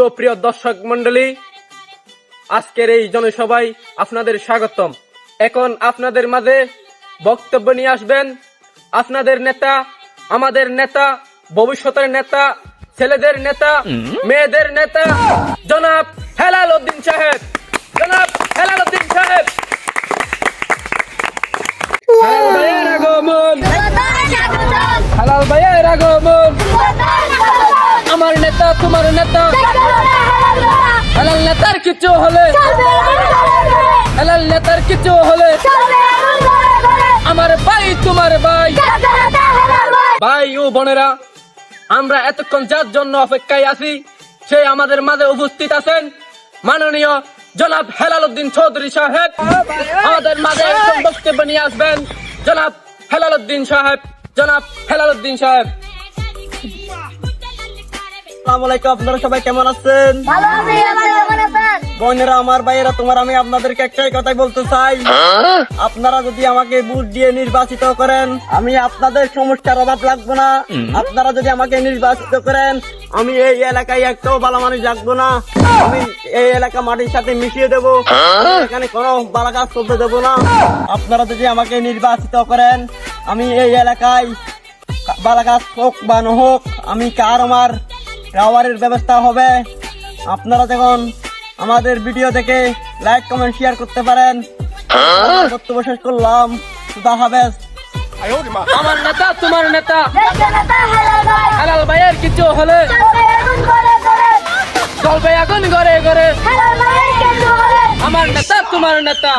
সুপ্রিয় দর্শক মন্ডলী আজকের এই জনসভায় আপনাদের স্বাগতম। এখন আপনাদের মাঝে বক্তব্য নিয়ে আসবেন আপনাদের নেতা আমাদের নেতা ভবিষ্যতের নেতা ছেলেদের নেতা মেয়েদের নেতা জনাব হেলাল উদ্দিন সাহেব। জনাব হেলাল উদ্দিন সাহেব। হেলাল ভাইয়ের আগমন। আমার নেতা তোমার নেতা। কিছু হলে হেলাল নেতার কিছু হলে আমার ভাই তোমার ভাই। ভাই। ও বোনেরা আমরা এতক্ষণ যার জন্য অপেক্ষায় আছি সে আমাদের মাঝে উপস্থিত আছেন মাননীয় জনাব হেলাল উদ্দিন চৌধুরী সাহেব। আমাদের মাঝে একজন বক্তব্য নিয়ে আসবেন জনাব হেলাল উদ্দিন সাহেব। জনাব হেলাল উদ্দিন সাহেব। আসসালামু আলাইকুম আপনারা সবাই কেমন আছেন? বোনেরা আমার ভাইয়েরা তোমার আমি আপনাদেরকে একটাই কথাই বলতে চাই। আপনারা যদি আমাকে ভোট দিয়ে নির্বাচিত করেন আমি আপনাদের সমস্যার অভাব লাগবো না। আপনারা যদি আমাকে নির্বাচিত করেন আমি এই এলাকায় একটাও ভালো মানুষ রাখব না। আমি এই এলাকা মাটির সাথে মিশিয়ে দেব। এখানে কোনো বালা কাজ করতে দেবো না। আপনারা যদি আমাকে নির্বাচিত করেন আমি এই এলাকায় বালা গাছ হোক বা না হোক আমি কার আমার টাওয়ারের ব্যবস্থা হবে। আপনারা দেখুন আমাদের ভিডিও দেখে লাইক কমেন্ট শেয়ার করতে পারেন বক্তব্য শেষ করলাম। খুদা হাফেজ। আমার নেতা তোমার নেতা। হেলাল ভাইয়ের কিছু হলে চলবে এখন ঘরে ঘরে আমার নেতা তোমার নেতা।